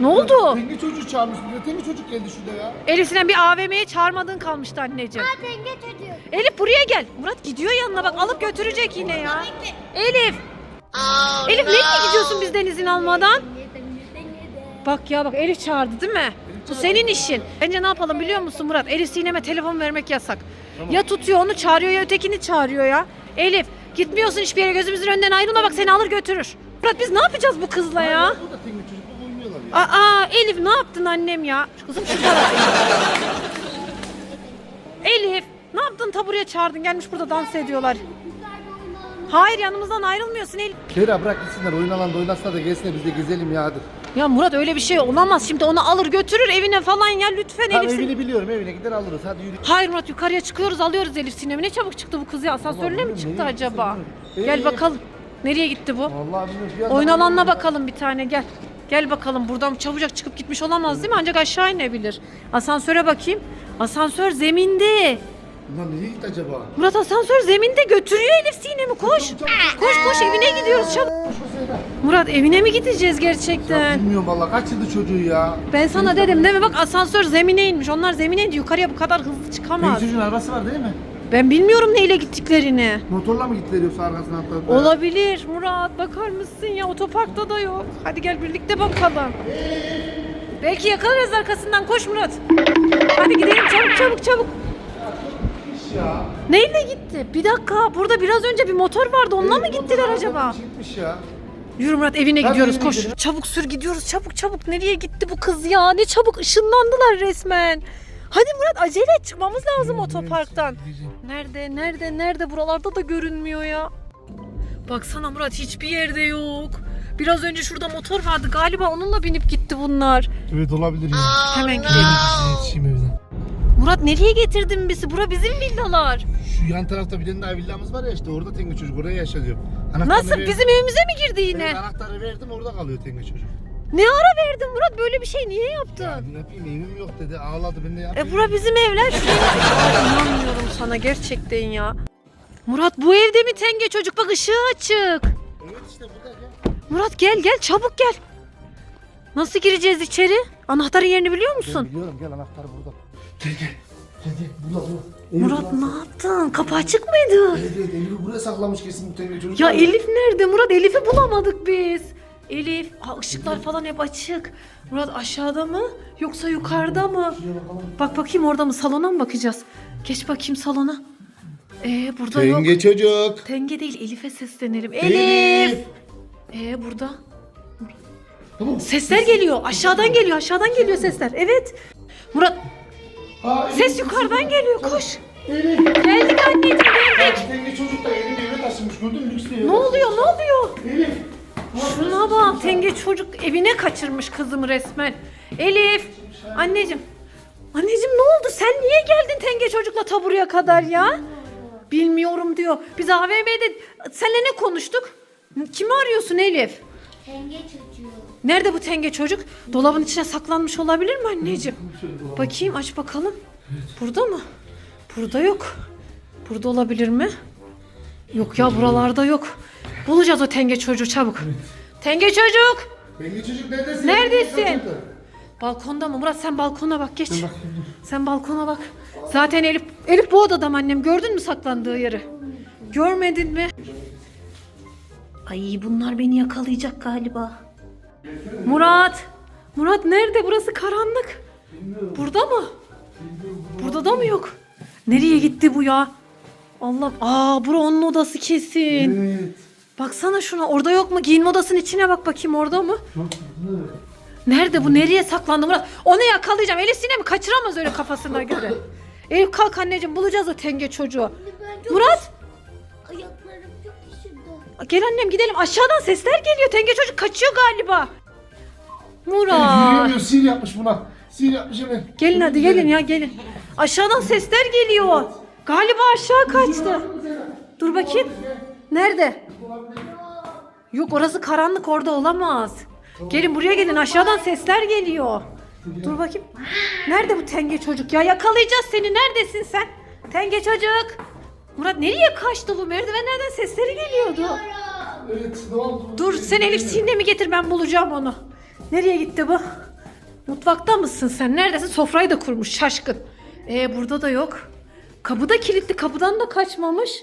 Ne oldu? Tenge çocuğu çağırmış buraya. Tenge çocuk geldi şurada ya. Elif Sinem bir AVM'ye çağırmadığın kalmıştı anneciğim. Denge çocuğu. Elif buraya gel. Murat gidiyor yanına bak alıp götürecek yine ya. Elif. Elif nereye gidiyorsun bizden izin almadan? Bak ya bak Elif çağırdı değil mi? Bu senin işin. Bence ne yapalım biliyor musun Murat? Elif Sinem'e telefon vermek yasak. Ya tutuyor onu çağırıyor ya ötekini çağırıyor ya. Elif gitmiyorsun hiçbir yere gözümüzün önünden ayrılma bak seni alır götürür. Murat biz ne yapacağız bu kızla ya? Burada tenge. Aa Elif ne yaptın annem ya? Kızım şu tarafa. Elif ne yaptın ta buraya çağırdın gelmiş burada dans ediyorlar. Hayır yanımızdan ayrılmıyorsun Elif. Kera bırak gitsinler oyun alanda oynasınlar da gelsinler biz de gezelim ya hadi. Ya Murat öyle bir şey olamaz. Şimdi onu alır götürür evine falan ya lütfen Tamam Elif. Sinem- evini biliyorum evine gider alırız hadi yürü. Hayır Murat yukarıya çıkıyoruz alıyoruz Elif Sinem'i. Ne çabuk çıktı bu kız ya asansörle mi çıktı nereye gitti acaba? bilmiyorum. Gel Ee? bakalım. Nereye gitti bu? Vallahi bilmiyorum. bir Oyun alanına bakalım bir tane gel. Gel bakalım buradan çabucak çıkıp gitmiş olamaz değil mi? Ancak aşağı inebilir. Asansöre bakayım. Asansör zeminde. Lan nereye gitti acaba? Murat asansör zeminde götürüyor Elif Sinem'i koş. Koş koş evine gidiyoruz çabuk. Murat evine mi gideceğiz Ya gerçekten? bilmiyorum valla kaç yıldır çocuğu ya. Ben sana dedim değil mi? Bak asansör zemine inmiş. Onlar zemine indi. Yukarıya bu kadar hızlı çıkamaz. Tenge çocuğun arabası var değil mi? Ben bilmiyorum neyle gittiklerini. Motorla mı gittiler yoksa arkasına atladılar? Olabilir Murat bakar mısın ya otoparkta da yok. Hadi gel birlikte bakalım. Belki yakalarız arkasından koş Murat. Hadi gidelim çabuk çabuk çabuk. ya. Neyle gitti? Bir dakika burada biraz önce bir motor vardı onunla mı gittiler acaba? Çıkmış ya. Yürü Murat evine Hadi gidiyoruz evine koş. gidelim. Çabuk sür gidiyoruz çabuk çabuk. Nereye gitti bu kız ya? Ne çabuk ışınlandılar resmen. Hadi Murat acele et çıkmamız lazım otoparktan. Nerede nerede nerede buralarda da görünmüyor ya. Baksana Murat hiçbir yerde yok. Biraz önce şurada motor vardı galiba onunla binip gitti bunlar. Evet olabilir ya. Hemen gidelim. Yetişeyim evden. Murat nereye getirdin bizi? Bura bizim villalar. Şu yan tarafta bir tane daha villamız var ya işte orada tenge çocuk oraya yaşıyor. Anahtarı Nasıl? verdim. Bizim evimize mi girdi yine? Evet, anahtarı verdim orada kalıyor tenge çocuk. Ne ara verdin Murat? Böyle bir şey niye Ya yaptın? ne yapayım evim yok dedi ağladı ben de yapayım. E bura bizim evler. İnanmıyorum sana gerçekten ya. Murat bu evde mi tenge çocuk? Bak ışığı açık. Evet işte burada gel. Murat gel gel çabuk gel. Nasıl gireceğiz içeri? Anahtarın yerini biliyor Ben musun? biliyorum gel anahtar burada. Gel gel. Gel gel burada burada. Murat ne yaptın? Kapı açık mıydı? Evet evet Elif'i buraya saklamış kesin bu tenge çocuk. Ya Elif nerede? Murat Elif'i bulamadık biz. Elif, aa, ışıklar falan hep açık. Murat aşağıda mı yoksa yukarıda mı? Bak bakayım orada mı? Salona mı bakacağız? Geç bakayım salona. Ee burada yok. Tenge çocuk. Tenge değil Elif'e seslenelim. Elif. Ee burada. Tamam. Sesler geliyor. Aşağıdan geliyor. Aşağıdan geliyor sesler. Evet. Murat Aa, ses yukarıdan geliyor. Koş. Elif. Geldik anneciğim geldik. Tenge çocuk da elini eve taşımış gördün mü lüks eve Ne oluyor? Ne oluyor? Elif. Şuna bak tenge çocuk evine kaçırmış kızımı resmen. Elif. Anneciğim. Anneciğim ne oldu? Sen niye geldin tenge çocukla ta buraya kadar ya? Bilmiyorum diyor. Biz AVM'de seninle ne konuştuk? Kimi arıyorsun Elif? Denge çocuğu. Nerede bu tenge çocuk? Dolabın içine saklanmış olabilir mi anneciğim? Bakayım aç bakalım. Burada mı? Burada yok. Burada olabilir mi? Yok ya buralarda yok. Bulacağız o tenge çocuğu çabuk. Tenge çocuk! Tenge çocuk neredesin? Neredesin? Balkonda mı? Murat sen balkona bak geç. Sen balkona bak. Zaten Elif Elif bu odada mı annem? Gördün mü saklandığı yeri? Görmedin mi? Ay bunlar beni yakalayacak galiba. Murat! Murat nerede? Burası karanlık. Burada mı? Burada da mı yok? Nereye gitti bu ya? Allah. Aa bura onun odası kesin. Evet. Baksana şuna. Orada yok mu? Giyinme odasının içine bak bakayım orada mı? Nerede bu? Nereye saklandı Murat? Onu yakalayacağım. Elif Sinem kaçıramaz öyle kafasına göre. Elif kalk anneciğim bulacağız o tenge çocuğu. Ben çok Murat ayaklarım çok üşüdü. gel annem gidelim. Aşağıdan sesler geliyor. Tenge çocuk kaçıyor galiba. Murat. yürüyemiyor sil yapmış buna. Sil yapmış hemen. Gelin hadi gelin ya gelin. Aşağıdan sesler geliyor. Galiba aşağı kaçtı. Dur bakayım. Nerede? Yok orası karanlık orada olamaz. Gelin buraya gelin aşağıdan sesler geliyor. Dur bakayım. Nerede bu tenge çocuk ya? Yakalayacağız seni. Neredesin sen? Tenge çocuk. Murat nereye kaçtı bu? Merdivenlerden sesleri geliyordu. Evet ne oldu? Dur sen Elif Sinem'i getir ben bulacağım onu. Nereye gitti bu? Mutfakta mısın sen? Neredesin? Sofrayı da kurmuş şaşkın. Ee burada da yok. Kapı da kilitli. Kapıdan da kaçmamış.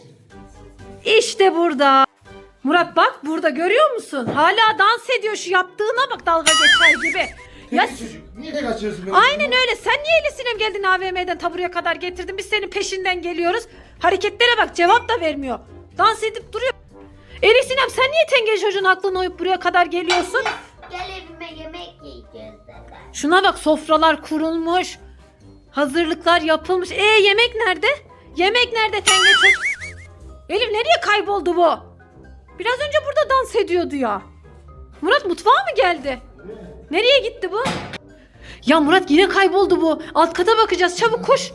İşte burada. Murat bak burada görüyor musun? Hala dans ediyor şu yaptığına bak dalga geçer gibi. Ya çocuk. Niye de kaçıyorsun beni? aynen öyle. Sen niye Elif Sinem geldin AVM'den ta buraya kadar getirdin? Biz senin peşinden geliyoruz. Hareketlere bak cevap da vermiyor. Dans edip duruyor. Elif Sinem sen niye tenge çocuğun aklına uyup buraya kadar geliyorsun? Gel evime yemek yiyeceğiz zaten. Şuna bak sofralar kurulmuş. Hazırlıklar yapılmış. E yemek nerede? Yemek nerede tenge çocuk? Elif nereye kayboldu bu? Biraz önce burada dans ediyordu ya. Murat mutfağa mı geldi? Nereye gitti bu? Ya Murat yine kayboldu bu. Alt kata bakacağız. Çabuk koş.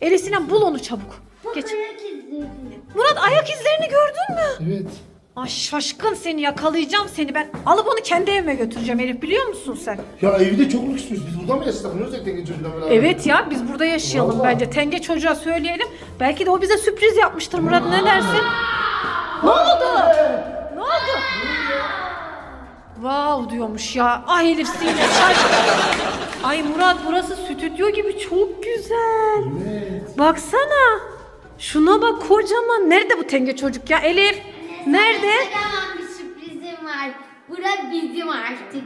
Elif Sinem bul onu çabuk. Geç. Murat ayak izlerini gördün mü? Evet. Ay şaşkın seni yakalayacağım seni ben. Alıp onu kendi evime götüreceğim Elif biliyor musun sen? Ya evde çok lüksümüz. Biz burada mı? Ne olacak tenge çocuğuyla beraber? Evet ya biz burada yaşayalım Vallahi. bence. Tenge çocuğa söyleyelim. Belki de o bize sürpriz yapmıştır Murat ne dersin? Ne oldu? Ne oldu? Wow diyormuş ya. Ay Elif Sinem şaşkın. Ay Murat burası stüdyo gibi çok güzel. Evet. Baksana. Şuna bak kocaman. Nerede bu tenge çocuk ya Elif? Nerede? Kocaman bir sürprizim var. Bura bizim artık.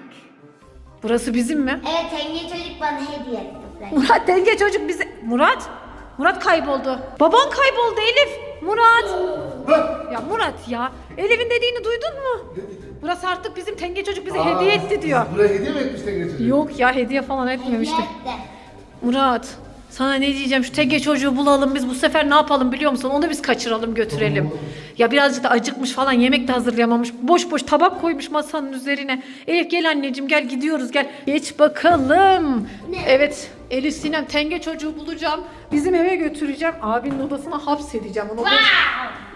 Burası bizim mi? Evet Tenge çocuk bana hediye etti burayı. Murat denge çocuk bize... Murat? Murat kayboldu. Baban kayboldu Elif. Murat. Ya Murat ya. Elif'in dediğini duydun mu? Burası artık bizim tenge çocuk bize Aa, hediye etti diyor. Buraya hediye mi etmiş tenge çocuğu? Yok ya hediye falan etmemişti. Hediye etti. Murat sana ne diyeceğim şu tenge çocuğu bulalım biz bu sefer ne yapalım biliyor musun? Onu biz kaçıralım götürelim. Ya birazcık da acıkmış falan yemek de hazırlayamamış. Boş boş tabak koymuş masanın üzerine. Elif gel anneciğim gel gidiyoruz gel. Geç bakalım. Evet Elif Sinem tenge çocuğu bulacağım. Bizim eve götüreceğim. Abinin odasına hapsedeceğim onu.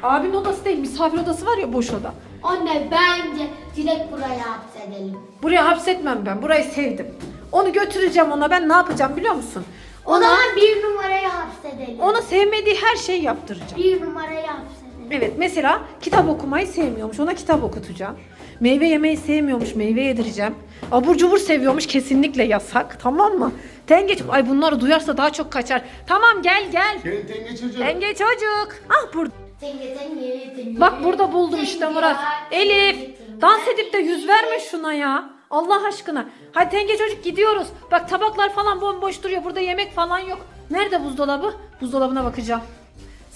Abinin odası değil misafir odası var ya boş oda. Anne bence direkt buraya hapsedelim. Buraya hapsetmem ben. Burayı sevdim. Onu götüreceğim ona. Ben ne yapacağım biliyor musun? O zaman bir numaraya hapsedelim. Ona sevmediği her şeyi yaptıracağım. Bir numaraya hapsedelim. Evet mesela kitap okumayı sevmiyormuş. Ona kitap okutacağım. Meyve yemeyi sevmiyormuş. Meyve yedireceğim. Abur cubur seviyormuş. Kesinlikle yasak. Tamam mı? Tengeç. Ay bunları duyarsa daha çok kaçar. Tamam gel gel. Gel tenge çocuğu. Tenge çocuk. Ah burada. Tenge tenge tenge. Bak burada buldum işte Murat. Elif dans edip de yüz verme şuna ya. Allah aşkına. Hadi tenge çocuk gidiyoruz. Bak tabaklar falan bomboş duruyor. Burada yemek falan yok. Nerede buzdolabı? Buzdolabına bakacağım.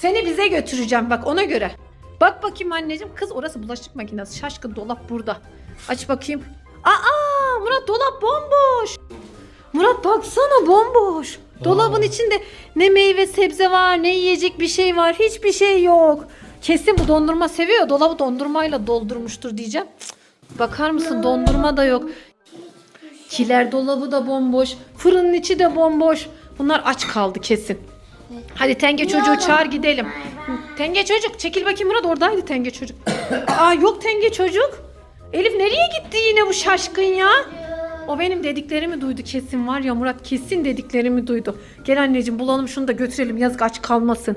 Seni bize götüreceğim bak ona göre. Bak bakayım anneciğim. Kız orası bulaşık makinesi. Şaşkın dolap burada. Aç bakayım. Aa Murat dolap bomboş. Murat baksana bomboş. Dolabın içinde ne meyve sebze var ne yiyecek bir şey var. Hiçbir şey yok. Kesin bu dondurma seviyor. Dolabı dondurmayla doldurmuştur diyeceğim. Cık, Bakar mısın dondurma da yok. Kiler dolabı da bomboş. Fırının içi de bomboş. Bunlar aç kaldı kesin. Hadi tenge çocuğu çağır gidelim. Tenge çocuk çekil bakayım Murat oradaydı tenge çocuk. Aa yok tenge çocuk. Elif nereye gitti yine bu şaşkın ya? O benim dediklerimi duydu kesin var ya Murat kesin dediklerimi duydu. Gel anneciğim bulalım şunu da götürelim yazık aç kalmasın.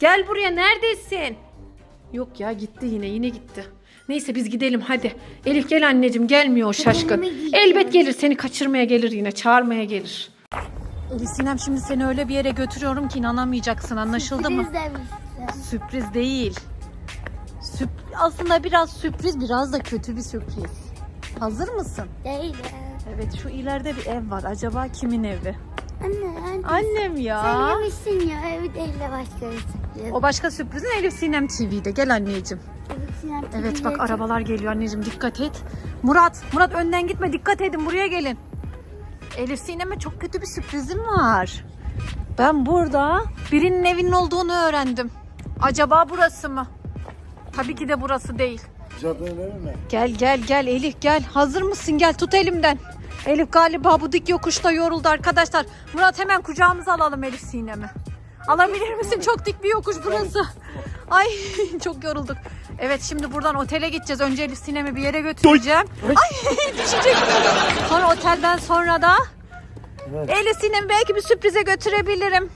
Gel buraya neredesin? Yok ya gitti yine yine gitti. Neyse biz gidelim hadi. Elif gel anneciğim gelmiyor o şaşkın. Elbet gelir seni kaçırmaya gelir yine çağırmaya gelir. Elif Sinem şimdi seni öyle bir yere götürüyorum ki inanamayacaksın anlaşıldı mı? Sürpriz demiştim. Sürpriz değil. Sürp- aslında biraz sürpriz biraz da kötü bir sürpriz. Hazır mısın? Değil. Evet şu ileride bir ev var. Acaba kimin evi? Anne anne. Annem ya. Sen yemişsin ya evi değil de başka bir sürpriz. O başka sürprizin Elif Sinem TV'de. Gel anneciğim. Evet bak arabalar geliyor anneciğim dikkat et. Murat, Murat önden gitme dikkat edin buraya gelin. Elif Sinem'e çok kötü bir sürprizim var. Ben burada birinin evinin olduğunu öğrendim. Acaba burası mı? Tabii ki de burası değil. Cadının evi mi? Gel gel gel Elif gel. Hazır mısın? Gel tut elimden. Elif galiba bu dik yokuşta yoruldu arkadaşlar. Murat hemen kucağımıza alalım Elif Sinem'i. Alabilir misin? Çok dik bir yokuş burası. Ay çok yorulduk. Evet şimdi buradan otele gideceğiz. Önce Elif Sinem'i bir yere götüreceğim. Ay düşecek. Sonra otelden sonra da Evet. Elif Sinem'i belki bir sürprize götürebilirim.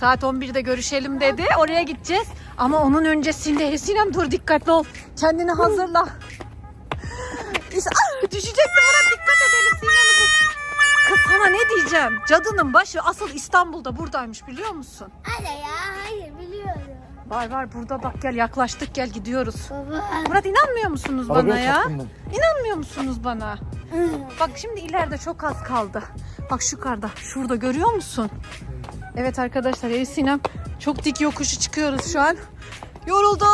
Saat 11'de görüşelim dedi. Oraya gideceğiz. Ama onun öncesinde Elif Sinem dur dikkatli ol. Kendini hazırla. İşte, ah, düşecektim ona dikkat et Elif diyeceğim. Cadının başı asıl İstanbul'da buradaymış biliyor musun? Hadi ya. Var var burada bak gel yaklaştık gel gidiyoruz. Baba. Murat inanmıyor musunuz bana Arabaya ya? çarptım ben. İnanmıyor musunuz bana? Bak şimdi ileride çok az kaldı. Bak şu karda şurada görüyor musun? Evet arkadaşlar Elif Sinem çok dik yokuşu çıkıyoruz şu an. Yoruldu.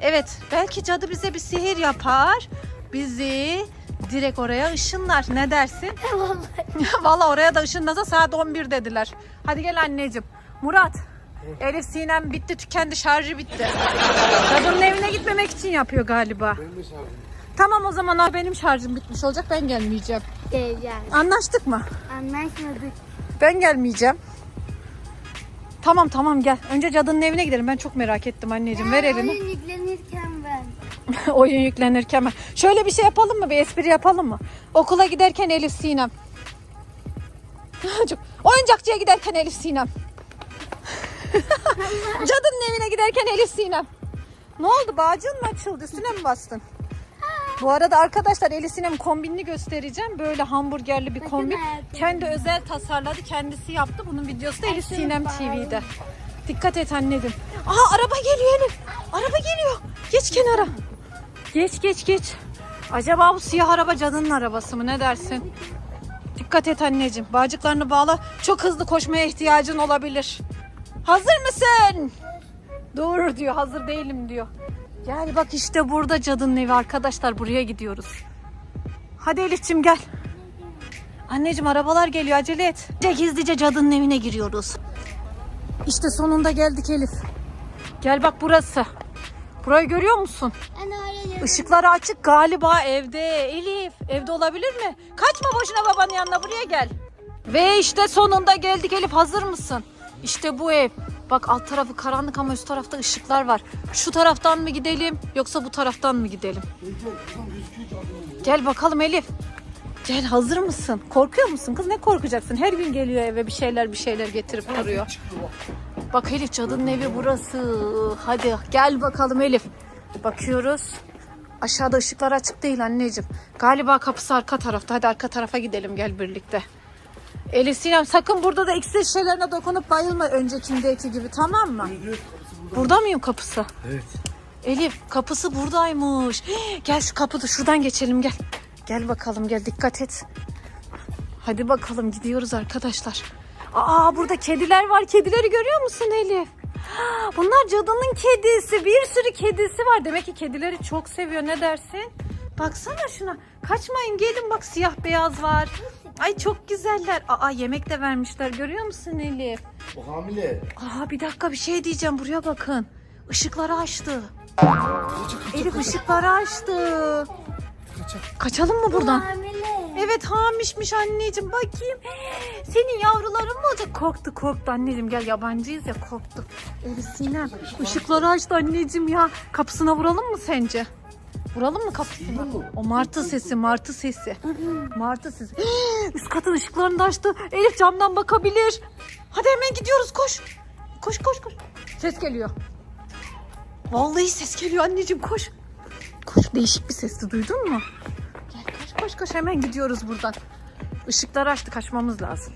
Evet belki cadı bize bir sihir yapar. Bizi direkt oraya ışınlar. Ne dersin? Tamam. Valla oraya da ışınlasa saat 11 dediler. Hadi gel anneciğim. Murat. Elif Sinem bitti tükendi şarjı bitti. Kadının evine gitmemek için yapıyor galiba. Benim de şarjım. Tamam o zaman abi benim şarjım bitmiş olacak ben gelmeyeceğim. Geleceğiz. Anlaştık mı? Anlaşmadık. Ben gelmeyeceğim. Tamam tamam gel. Önce cadının evine gidelim. Ben çok merak ettim anneciğim. Ver elini. Oyun yüklenirken ben. Oyun yüklenirken ben. Şöyle bir şey yapalım mı? Bir espri yapalım mı? Okula giderken Elif Sinem. Oyuncakçıya giderken Elif Sinem. Cadının evine giderken Elif Sinem. Ne oldu? Bağcığın mı açıldı? Üstüne mi bastın? Bu arada arkadaşlar Elif Sinem kombinini göstereceğim. Böyle hamburgerli bir kombin. Kendi özel tasarladı. Kendisi yaptı. Bunun videosu da Elif Sinem. TV'de. Dikkat et anneciğim. Aha araba geliyor Elif. Araba geliyor. Geç kenara. Geç geç geç. Acaba bu siyah araba cadının arabası mı? Ne dersin? Dikkat et anneciğim. Bağcıklarını bağla. Çok hızlı koşmaya ihtiyacın olabilir. Hazır mısın? Dur diyor. Hazır değilim diyor. Gel bak işte burada cadının evi arkadaşlar. Buraya gidiyoruz. Hadi Elif'ciğim gel. Anneciğim arabalar geliyor acele et. Gizlice cadının evine giriyoruz. İşte sonunda geldik Elif. Gel bak burası. Burayı görüyor musun? Anne oraya Işıkları açık galiba evde. Elif evde olabilir mi? Kaçma boşuna babanın yanına buraya gel. Ve işte sonunda geldik Elif hazır mısın? İşte bu ev. Bak alt tarafı karanlık ama üst tarafta ışıklar var. Şu taraftan mı gidelim yoksa bu taraftan mı gidelim? Gel bakalım Elif. Gel hazır mısın? Korkuyor musun kız? Ne korkacaksın? Her gün geliyor eve bir şeyler bir şeyler getirip duruyor. Bak Elif cadının evi burası. Hadi gel bakalım Elif. Bakıyoruz. Aşağıda ışıklar açık değil anneciğim. Galiba kapısı arka tarafta. Hadi arka tarafa gidelim gel birlikte. Elif Sinem sakın burada da iksir şeylerine dokunup bayılma öncekindeki gibi tamam mı? Burada mıyım kapısı? Evet. Elif kapısı buradaymış. Hii, Gel şu kapıda şuradan geçelim gel. Gel bakalım gel dikkat et. Hadi bakalım gidiyoruz arkadaşlar. Aa burada kediler var. Kedileri görüyor musun Elif? Bunlar cadının kedisi. Bir sürü kedisi var. Demek ki kedileri çok seviyor. Ne dersin? Baksana şuna. Kaçmayın gelin bak siyah beyaz var. Ay çok güzeller. Aa yemek de vermişler. Görüyor musun Elif? O hamile. Aa bir dakika bir şey diyeceğim. Buraya bakın. Işıkları açtı. Elif ışıkları açtı. Kaçalım mı buradan? Evet hamişmiş anneciğim bakayım. Senin yavruların mı olacak? Korktu korktu anneciğim gel yabancıyız ya korktu. Elif Sinem ışıkları açtı anneciğim ya. Kapısına vuralım mı sence? Vuralım mı kapısına? O martı sesi martı sesi. Martı sesi. Üst katın ışıklarını da açtı. Elif camdan bakabilir. Hadi hemen gidiyoruz koş. Koş koş koş. Ses geliyor. Vallahi ses geliyor anneciğim koş. Koş değişik bir sesti duydun mu? Gel koş koş koş hemen gidiyoruz buradan. Işıkları açtı kaçmamız lazım.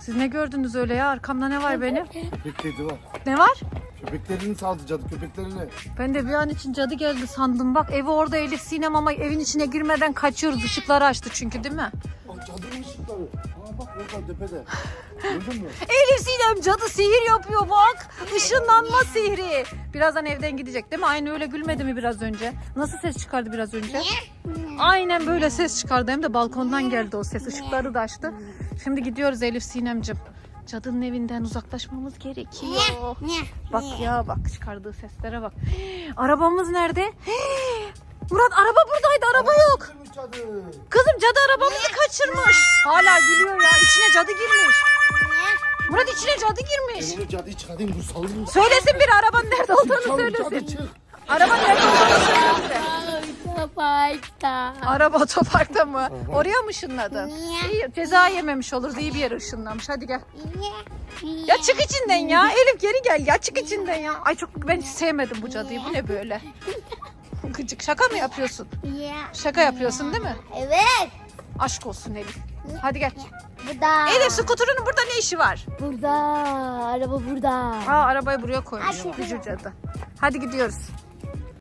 Siz ne gördünüz öyle ya? Arkamda ne var benim? Köpek kedi var. Ne var? Köpeklerini saldı cadı köpeklerini. Ben de bir an için cadı geldi sandım. Bak evi orada Elif Sinem ama evin içine girmeden kaçıyoruz. Işıkları açtı çünkü değil mi? Bak cadının ışıkları. Aa bak orada tepede. Gördün mü? Elif Sinem cadı sihir yapıyor bak. Işınlanma sihri. Birazdan evden gidecek değil mi? Aynı öyle gülmedi mi biraz önce? Nasıl ses çıkardı biraz önce? Aynen böyle ses çıkardı. Hem de balkondan geldi o ses. Işıkları da açtı. Şimdi gidiyoruz Elif Sinemcim. Cadının evinden uzaklaşmamız gerekiyor. Bak ya bak çıkardığı seslere bak. Arabamız nerede? Murat araba buradaydı araba yok. Kızım cadı arabamızı kaçırmış. Hala gülüyor ya. İçine cadı girmiş. Murat içine cadı girmiş. Onu cadıyı çıkarayım dur sallayayım. Söylesin bir arabanın nerede olduğunu Çabuk cadı söylesin. çık. Arabanın nerede olduğunu söylesin. Otoparkta. Araba otoparkta mı? Oraya mı ışınladın? İyi, ceza yememiş oluruz. İyi bir yere ışınlamış. Hadi gel. Ya çık içinden ya. Elif geri gel ya. Çık içinden ya. Ay çok ben hiç sevmedim bu cadıyı. Bu ne böyle? Gıcık. Şaka mı yapıyorsun? Şaka yapıyorsun değil mi? Evet. Aşk olsun Elif. Hadi gel. Burada. Elif skuterının burada ne işi var? Burada. Araba burada. Aa arabayı buraya koymuş. Bücür cadı. Hadi gidiyoruz.